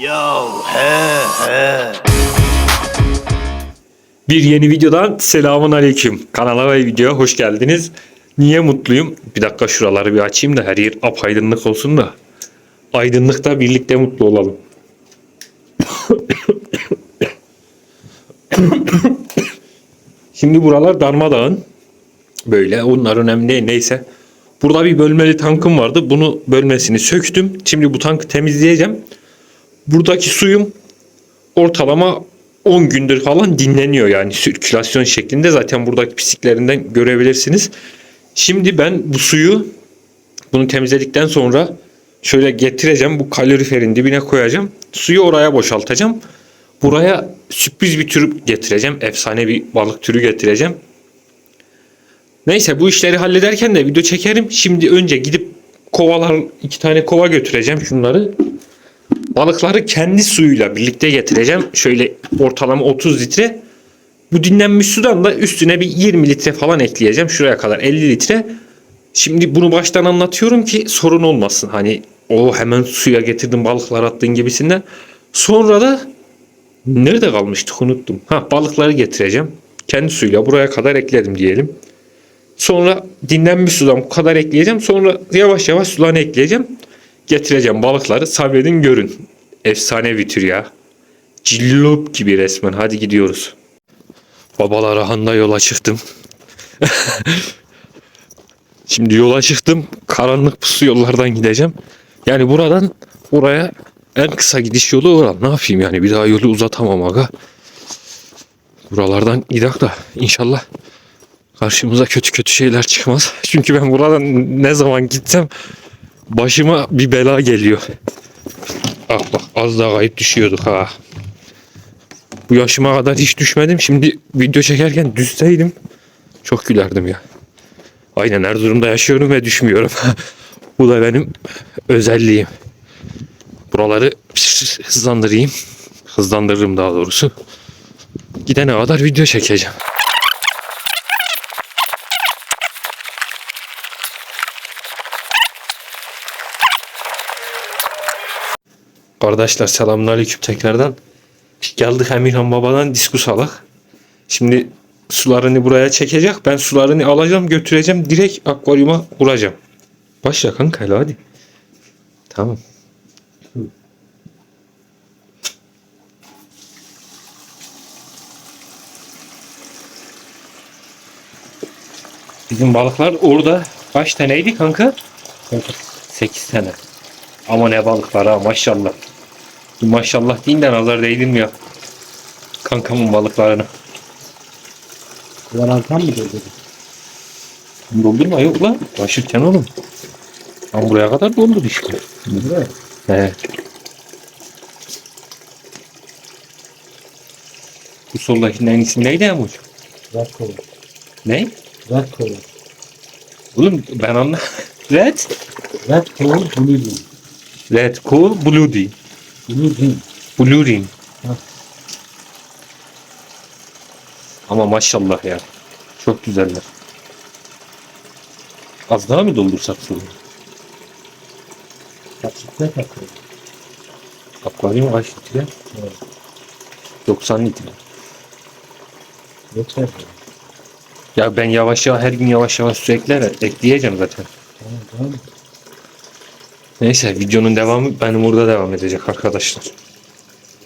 Yo he he. Bir yeni videodan selamun aleyküm. Kanala ve videoya hoş geldiniz. Niye mutluyum? Bir dakika şuraları bir açayım da her yer apaydınlık olsun da. Aydınlıkta birlikte mutlu olalım. Şimdi buralar darmadağın. Böyle onlar önemli neyse. Burada bir bölmeli tankım vardı. Bunu bölmesini söktüm. Şimdi bu tankı temizleyeceğim. Buradaki suyum ortalama 10 gündür falan dinleniyor yani sirkülasyon şeklinde zaten buradaki pisliklerinden görebilirsiniz. Şimdi ben bu suyu bunu temizledikten sonra şöyle getireceğim bu kaloriferin dibine koyacağım. Suyu oraya boşaltacağım. Buraya sürpriz bir tür getireceğim. Efsane bir balık türü getireceğim. Neyse bu işleri hallederken de video çekerim. Şimdi önce gidip kovalar iki tane kova götüreceğim şunları. Balıkları kendi suyuyla birlikte getireceğim. Şöyle ortalama 30 litre. Bu dinlenmiş sudan da üstüne bir 20 litre falan ekleyeceğim. Şuraya kadar 50 litre. Şimdi bunu baştan anlatıyorum ki sorun olmasın. Hani o hemen suya getirdim balıklar attın gibisinden. Sonra da nerede kalmıştık unuttum. Ha balıkları getireceğim. Kendi suyla buraya kadar ekledim diyelim. Sonra dinlenmiş sudan bu kadar ekleyeceğim. Sonra yavaş yavaş sularını ekleyeceğim. Getireceğim balıkları. Sabredin görün. Efsane bir tür ya. Cillop gibi resmen. Hadi gidiyoruz. Babalar ahanda yola çıktım. Şimdi yola çıktım. Karanlık pusu yollardan gideceğim. Yani buradan oraya en kısa gidiş yolu oran. Ne yapayım yani bir daha yolu uzatamam aga. Buralardan gidelim da inşallah karşımıza kötü kötü şeyler çıkmaz. Çünkü ben buradan ne zaman gitsem başıma bir bela geliyor. Ah bak az daha kayıp düşüyorduk ha. Bu yaşıma kadar hiç düşmedim. Şimdi video çekerken düşseydim çok gülerdim ya. Aynen Erzurum'da yaşıyorum ve düşmüyorum. Bu da benim özelliğim. Buraları hızlandırayım. Hızlandırırım daha doğrusu. Gidene kadar video çekeceğim. Kardeşler selamünaleyküm tekrardan. Geldik Emirhan Baba'dan diskus alak. Şimdi sularını buraya çekecek. Ben sularını alacağım götüreceğim. Direkt akvaryuma vuracağım. Başla kanka hadi. Tamam. Bizim balıklar orada kaç taneydi kanka? 8 tane. Ama ne balıklar ha maşallah. Maşallah deyin de nazar değdirmiyor. Kankamın balıklarını. Kullanarken mı doldurdun? Doldurma yok lan. Taşırken oğlum. Tam buraya kadar doldur işte. Buraya. He. Bu soldakinin en iyisi neydi Emuç? Red kolu. Ne? Red kolu. Oğlum ben anla. Red. Red kolu blue. Red Cool Blue. Blue ring. Blue Ring. Heh. Ama maşallah ya. Çok güzeller. Az daha mı doldursak suyu? Kaçıkta takıyor. Akvaryum kaç litre? Evet. 90 litre. Yeter. ya. Ben yavaş yavaş her gün yavaş yavaş ekler, ekleyeceğim zaten. Tamam tamam. Neyse videonun devamı benim burada devam edecek arkadaşlar.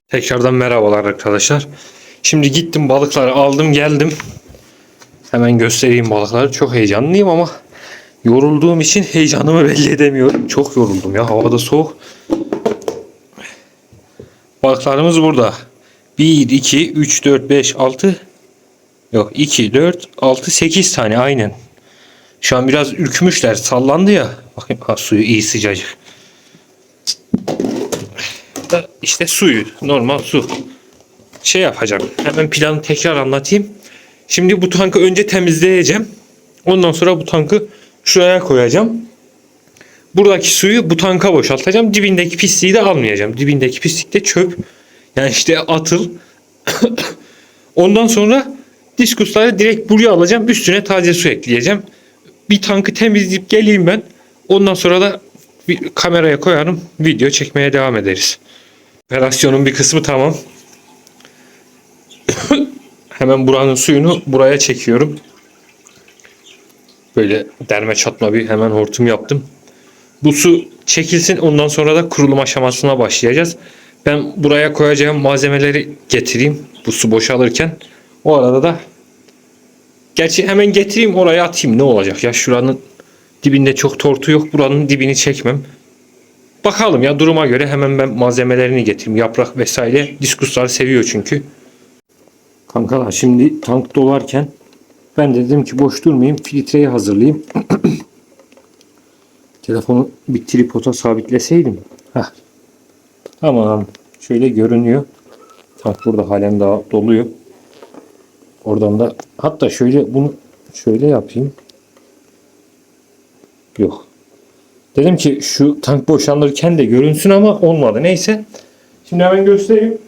Tekrardan merhabalar arkadaşlar. Şimdi gittim balıkları aldım geldim. Hemen göstereyim balıkları. Çok heyecanlıyım ama yorulduğum için heyecanımı belli edemiyorum. Çok yoruldum ya havada soğuk. Balıklarımız burada. 1, 2, 3, 4, 5, 6 Yok 2, 4, 6, 8 tane aynen. Şu an biraz ürkmüşler sallandı ya. Bakayım ha, suyu iyi sıcacık. İşte suyu normal su. Şey yapacağım. Hemen planı tekrar anlatayım. Şimdi bu tankı önce temizleyeceğim. Ondan sonra bu tankı şuraya koyacağım. Buradaki suyu bu tanka boşaltacağım. Dibindeki pisliği de almayacağım. Dibindeki pislik de çöp. Yani işte atıl. Ondan sonra diskusları direkt buraya alacağım. Üstüne taze su ekleyeceğim. Bir tankı temizleyip geleyim ben. Ondan sonra da bir kameraya koyarım. Video çekmeye devam ederiz. Operasyonun bir kısmı tamam. Hemen buranın suyunu buraya çekiyorum. Böyle derme çatma bir hemen hortum yaptım. Bu su çekilsin ondan sonra da kurulum aşamasına başlayacağız. Ben buraya koyacağım malzemeleri getireyim bu su boşalırken. O arada da gerçi hemen getireyim oraya atayım ne olacak ya şuranın dibinde çok tortu yok buranın dibini çekmem. Bakalım ya duruma göre hemen ben malzemelerini getireyim. Yaprak vesaire diskusları seviyor çünkü. Kankalar şimdi tank dolarken ben de dedim ki boş durmayayım filtreyi hazırlayayım. Telefonu bir tripoda sabitleseydim. Heh. Tamam. Şöyle görünüyor. Tank burada halen daha doluyor. Oradan da hatta şöyle bunu şöyle yapayım. Yok. Dedim ki şu tank boşalırken de görünsün ama olmadı. Neyse. Şimdi hemen göstereyim.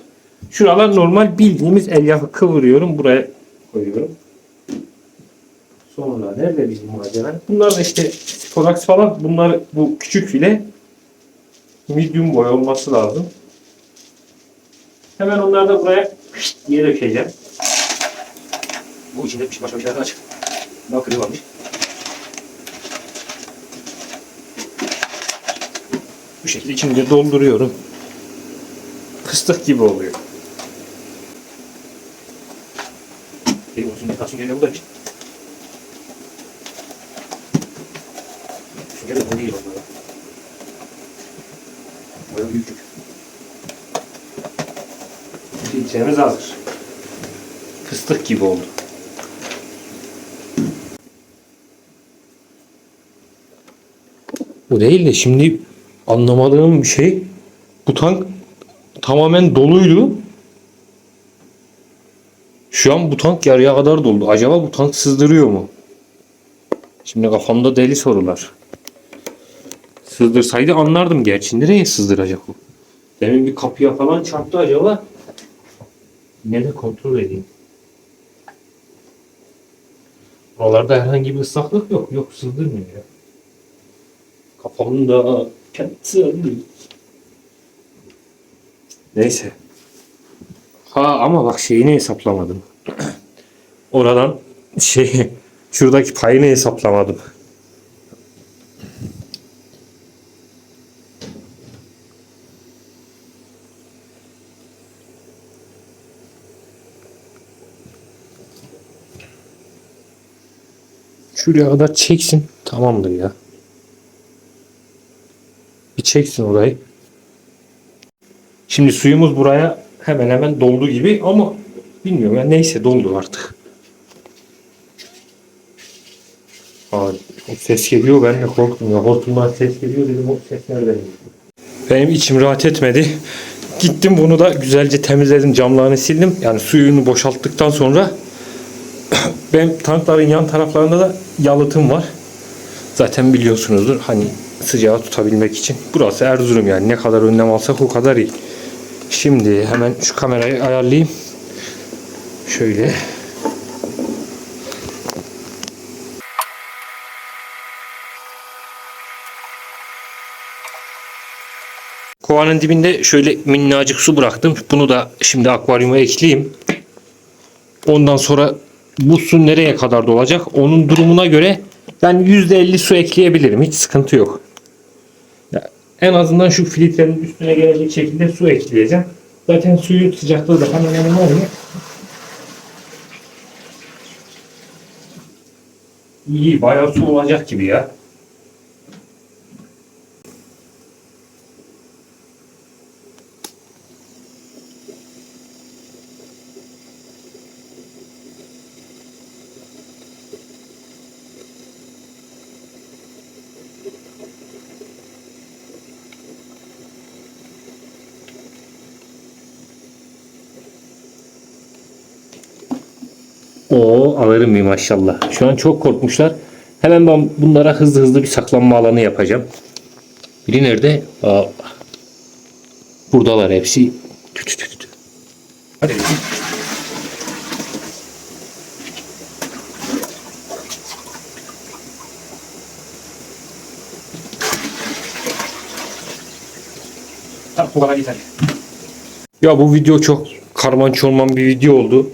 Şuralar normal bildiğimiz el yağı kıvırıyorum. Buraya koyuyorum. Sonra nerede bizim malzeme? Bunlar da işte Sporax falan. Bunlar bu küçük file medium boy olması lazım. Hemen onları da buraya diye dökeceğim. Bu içinde bir başka bir şeyler açık. Daha kırığı varmış. Bu şekilde içinde dolduruyorum. Fıstık gibi oluyor. Benim olsun kalsın gene buradaymış. Sünger de bu değil onlara. Bayağı büyük. Filtremiz hazır. Fıstık gibi oldu. Bu değil de şimdi anlamadığım bir şey bu tank tamamen doluydu. Şu an bu tank yarıya kadar doldu. Acaba bu tank sızdırıyor mu? Şimdi kafamda deli sorular. Sızdırsaydı anlardım gerçi. Nereye sızdıracak o? Demin bir kapıya falan çarptı acaba. Yine de kontrol edeyim. Buralarda herhangi bir ıslaklık yok. Yok sızdırmıyor ya. Kafamda kendisi Neyse. Ha ama bak şeyini hesaplamadım. Oradan şey şuradaki payını hesaplamadım. Şuraya kadar çeksin. Tamamdır ya. Bir çeksin orayı. Şimdi suyumuz buraya hemen hemen doldu gibi ama bilmiyorum ya neyse doldu artık. Aa, o ses geliyor ben de korktum ya. Hortumdan ses geliyor dedim o ses nereden? Benim içim rahat etmedi. Gittim bunu da güzelce temizledim camlarını sildim. Yani suyunu boşalttıktan sonra benim tankların yan taraflarında da yalıtım var. Zaten biliyorsunuzdur hani sıcağı tutabilmek için. Burası Erzurum yani ne kadar önlem alsak o kadar iyi. Şimdi hemen şu kamerayı ayarlayayım. Şöyle. Kovanın dibinde şöyle minnacık su bıraktım. Bunu da şimdi akvaryuma ekleyeyim. Ondan sonra bu su nereye kadar dolacak? Onun durumuna göre ben %50 su ekleyebilirim. Hiç sıkıntı yok. En azından şu filtrenin üstüne gelecek şekilde su ekleyeceğim. Zaten suyun sıcaklığı da hemen hemen aynı. İyi bayağı su olacak gibi ya. Oo alırım bir maşallah. Şu an çok korkmuşlar. Hemen ben bunlara hızlı hızlı bir saklanma alanı yapacağım. Biri nerede? Aa, buradalar hepsi. Tü tü tü tü. Hadi. Tamam. Bu kadar yeter. Ya bu video çok karman çorman bir video oldu.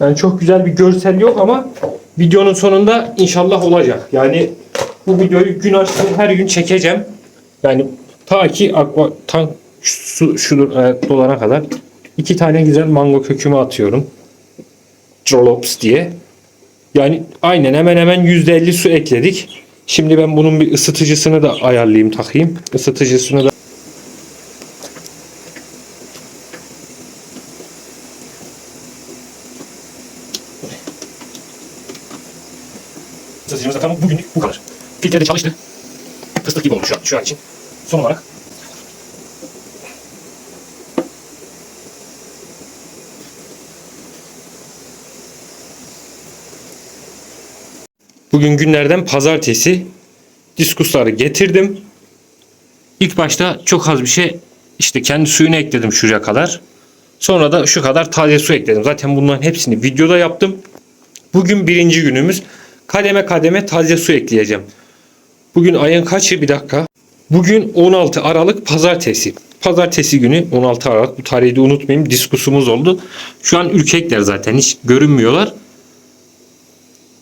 Yani çok güzel bir görsel yok ama videonun sonunda inşallah olacak. Yani bu videoyu gün aşkı her gün çekeceğim. Yani ta ki aqua tank su şudur e, dolana kadar iki tane güzel mango kökümü atıyorum. Trollops diye. Yani aynen hemen hemen %50 su ekledik. Şimdi ben bunun bir ısıtıcısını da ayarlayayım takayım. Isıtıcısını da Isıtıcımız zaten bugünlük bu kadar. Filtre de çalıştı. Fıstık gibi olmuş şu an, şu an için. Son olarak Bugün günlerden pazartesi diskusları getirdim. İlk başta çok az bir şey işte kendi suyunu ekledim şuraya kadar. Sonra da şu kadar taze su ekledim. Zaten bunların hepsini videoda yaptım. Bugün birinci günümüz. Kademe kademe taze su ekleyeceğim. Bugün ayın kaçı bir dakika. Bugün 16 Aralık pazartesi. Pazartesi günü 16 Aralık bu tarihi de unutmayayım diskusumuz oldu. Şu an ürkekler zaten hiç görünmüyorlar.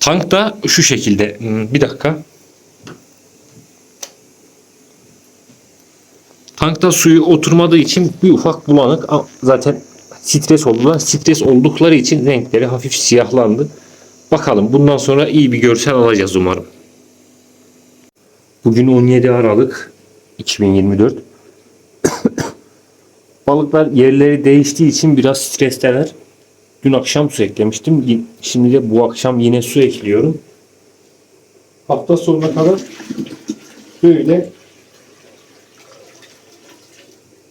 Tank da şu şekilde. Hmm, Bir dakika. Tankta suyu oturmadığı için bir ufak bulanık. Zaten stres oldular. Stres oldukları için renkleri hafif siyahlandı. Bakalım bundan sonra iyi bir görsel alacağız umarım. Bugün 17 Aralık 2024. Balıklar yerleri değiştiği için biraz stresteler. Dün akşam su eklemiştim. Şimdi de bu akşam yine su ekliyorum. Hafta sonuna kadar böyle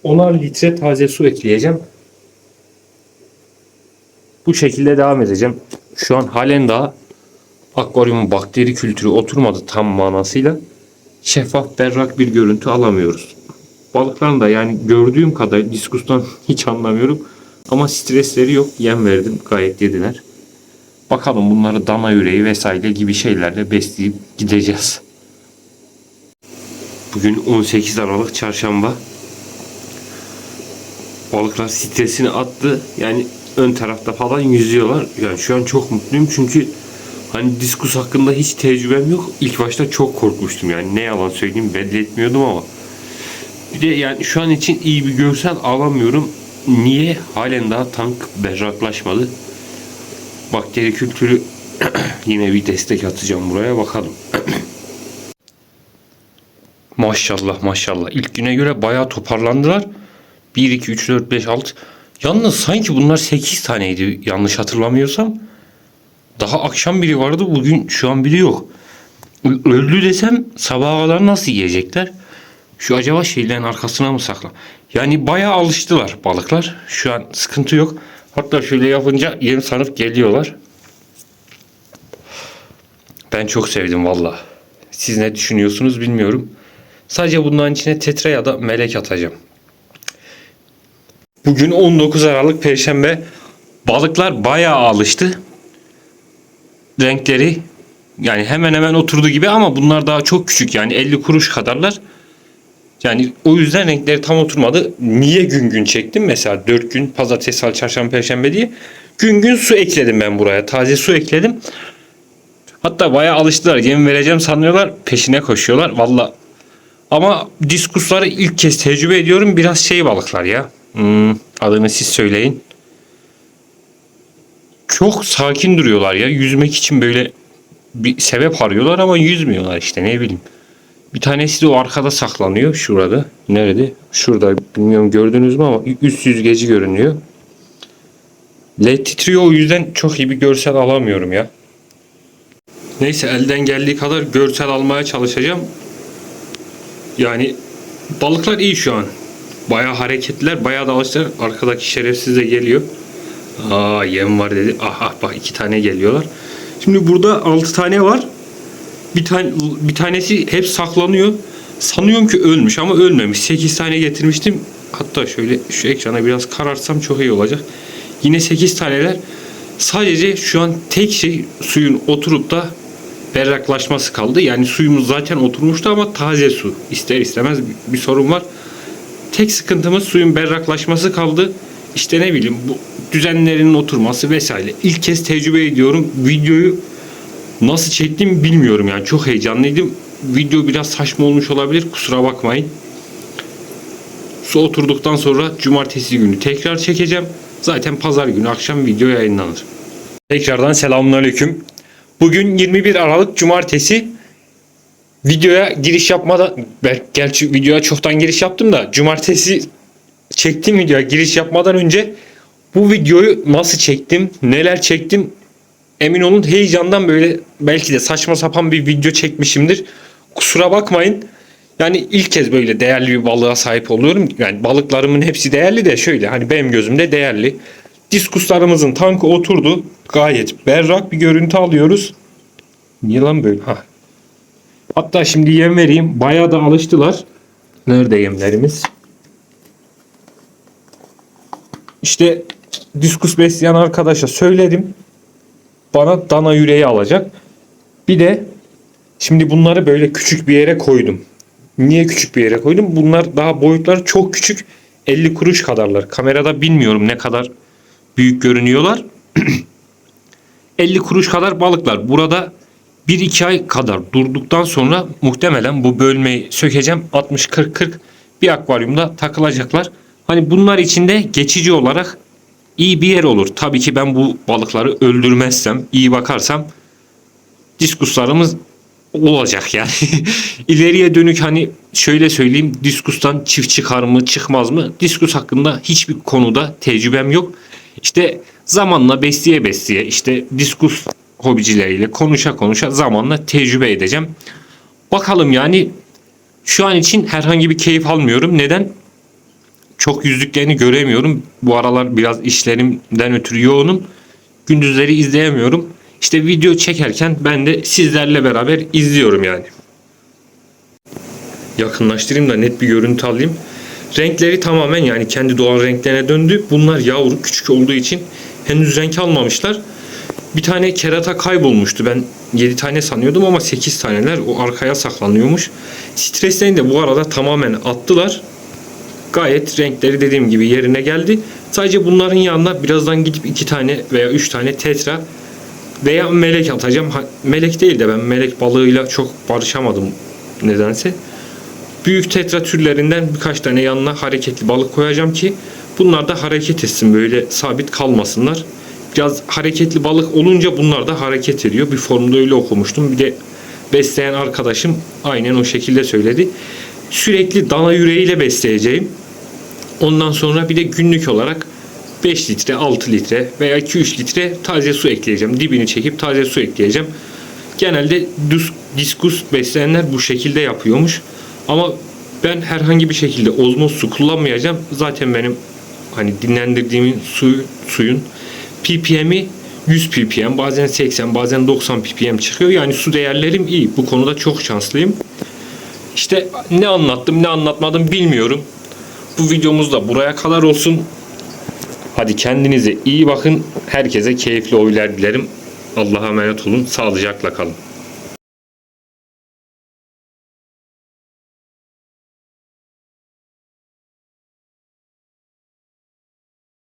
10'ar litre taze su ekleyeceğim. Bu şekilde devam edeceğim. Şu an halen daha akvaryumun bakteri kültürü oturmadı tam manasıyla. Şeffaf berrak bir görüntü alamıyoruz. Balıkların da yani gördüğüm kadar diskustan hiç anlamıyorum. Ama stresleri yok. Yem verdim. Gayet yediler. Bakalım bunları dana yüreği vesaire gibi şeylerle besleyip gideceğiz. Bugün 18 Aralık çarşamba. Balıklar stresini attı. Yani ön tarafta falan yüzüyorlar. Yani şu an çok mutluyum çünkü hani diskus hakkında hiç tecrübem yok. İlk başta çok korkmuştum yani ne yalan söyleyeyim belli etmiyordum ama. Bir de yani şu an için iyi bir görsel alamıyorum. Niye? Halen daha tank berraklaşmadı. Bakteri kültürü yine bir destek atacağım buraya bakalım. maşallah maşallah. İlk güne göre bayağı toparlandılar. 1, 2, 3, 4, 5, 6. Yalnız sanki bunlar 8 taneydi yanlış hatırlamıyorsam. Daha akşam biri vardı bugün şu an biri yok. Öldü desem sabaha kadar nasıl yiyecekler? Şu acaba şeylerin arkasına mı sakla? Yani bayağı alıştılar balıklar. Şu an sıkıntı yok. Hatta şöyle yapınca yem sanıp geliyorlar. Ben çok sevdim valla. Siz ne düşünüyorsunuz bilmiyorum. Sadece bunların içine tetra ya da melek atacağım. Bugün 19 Aralık Perşembe. Balıklar bayağı alıştı. Renkleri yani hemen hemen oturdu gibi ama bunlar daha çok küçük yani 50 kuruş kadarlar. Yani o yüzden renkleri tam oturmadı. Niye gün gün çektim? Mesela 4 gün pazartesi, salı, çarşamba, perşembe diye. Gün gün su ekledim ben buraya. Taze su ekledim. Hatta bayağı alıştılar. Yem vereceğim sanıyorlar. Peşine koşuyorlar. Valla. Ama diskusları ilk kez tecrübe ediyorum. Biraz şey balıklar ya. Hmm, adını siz söyleyin. Çok sakin duruyorlar ya. Yüzmek için böyle bir sebep arıyorlar ama yüzmüyorlar işte ne bileyim. Bir tanesi de o arkada saklanıyor şurada. Nerede? Şurada bilmiyorum gördünüz mü ama üst yüzgeci görünüyor. LED titriyor o yüzden çok iyi bir görsel alamıyorum ya. Neyse elden geldiği kadar görsel almaya çalışacağım. Yani balıklar iyi şu an. Bayağı hareketliler, bayağı da alıştılar. Arkadaki şerefsiz de geliyor. Aa yem var dedi. Aha bak iki tane geliyorlar. Şimdi burada altı tane var. Bir tane bir tanesi hep saklanıyor. Sanıyorum ki ölmüş ama ölmemiş. 8 tane getirmiştim. Hatta şöyle şu ekrana biraz karartsam çok iyi olacak. Yine 8 taneler. Sadece şu an tek şey suyun oturup da berraklaşması kaldı. Yani suyumuz zaten oturmuştu ama taze su. İster istemez bir sorun var. Tek sıkıntımız suyun berraklaşması kaldı. İşte ne bileyim bu düzenlerinin oturması vesaire. İlk kez tecrübe ediyorum. Videoyu nasıl çektim bilmiyorum yani. Çok heyecanlıydım. Video biraz saçma olmuş olabilir. Kusura bakmayın. Su oturduktan sonra cumartesi günü tekrar çekeceğim. Zaten pazar günü akşam video yayınlanır. Tekrardan selamünaleyküm. Bugün 21 Aralık Cumartesi. Videoya giriş yapmadan, ben gerçi videoya çoktan giriş yaptım da Cumartesi çektiğim videoya giriş yapmadan önce bu videoyu nasıl çektim, neler çektim emin olun heyecandan böyle belki de saçma sapan bir video çekmişimdir. Kusura bakmayın. Yani ilk kez böyle değerli bir balığa sahip oluyorum. Yani balıklarımın hepsi değerli de şöyle hani benim gözümde değerli. Diskuslarımızın tankı oturdu. Gayet berrak bir görüntü alıyoruz. Niye lan böyle? Ha. Hatta şimdi yem vereyim. Bayağı da alıştılar. Nerede yemlerimiz? İşte diskus besleyen arkadaşa söyledim. Bana dana yüreği alacak. Bir de şimdi bunları böyle küçük bir yere koydum. Niye küçük bir yere koydum? Bunlar daha boyutları çok küçük. 50 kuruş kadarlar. Kamerada bilmiyorum ne kadar büyük görünüyorlar. 50 kuruş kadar balıklar. Burada 1-2 ay kadar durduktan sonra muhtemelen bu bölmeyi sökeceğim. 60-40-40 bir akvaryumda takılacaklar. Hani bunlar içinde geçici olarak iyi bir yer olur. Tabii ki ben bu balıkları öldürmezsem, iyi bakarsam diskuslarımız olacak yani. İleriye dönük hani şöyle söyleyeyim diskustan çift çıkar mı çıkmaz mı? Diskus hakkında hiçbir konuda tecrübem yok. İşte zamanla besleye besleye işte diskus hobicileriyle konuşa konuşa zamanla tecrübe edeceğim. Bakalım yani şu an için herhangi bir keyif almıyorum. Neden? Çok yüzlüklerini göremiyorum. Bu aralar biraz işlerimden ötürü yoğunum. Gündüzleri izleyemiyorum. İşte video çekerken ben de sizlerle beraber izliyorum yani. Yakınlaştırayım da net bir görüntü alayım. Renkleri tamamen yani kendi doğal renklerine döndü. Bunlar yavru küçük olduğu için henüz renk almamışlar. Bir tane kerata kaybolmuştu. Ben 7 tane sanıyordum ama 8 taneler o arkaya saklanıyormuş. Streslerini de bu arada tamamen attılar. Gayet renkleri dediğim gibi yerine geldi. Sadece bunların yanına birazdan gidip 2 tane veya 3 tane tetra veya melek atacağım. Ha, Melek değil de ben melek balığıyla çok barışamadım nedense. Büyük tetra türlerinden birkaç tane yanına hareketli balık koyacağım ki bunlar da hareket etsin böyle sabit kalmasınlar. Biraz hareketli balık olunca bunlar da hareket ediyor. Bir formda öyle okumuştum. Bir de besleyen arkadaşım aynen o şekilde söyledi. Sürekli dana yüreğiyle besleyeceğim. Ondan sonra bir de günlük olarak 5 litre, 6 litre veya 2-3 litre taze su ekleyeceğim. Dibini çekip taze su ekleyeceğim. Genelde düz, diskus besleyenler bu şekilde yapıyormuş. Ama ben herhangi bir şekilde ozmoz su kullanmayacağım. Zaten benim hani dinlendirdiğimin su, suyun ppm'i 100 ppm bazen 80 bazen 90 ppm çıkıyor. Yani su değerlerim iyi. Bu konuda çok şanslıyım. İşte ne anlattım ne anlatmadım bilmiyorum. Bu videomuz da buraya kadar olsun. Hadi kendinize iyi bakın. Herkese keyifli oylar dilerim. Allah'a emanet olun. Sağlıcakla kalın.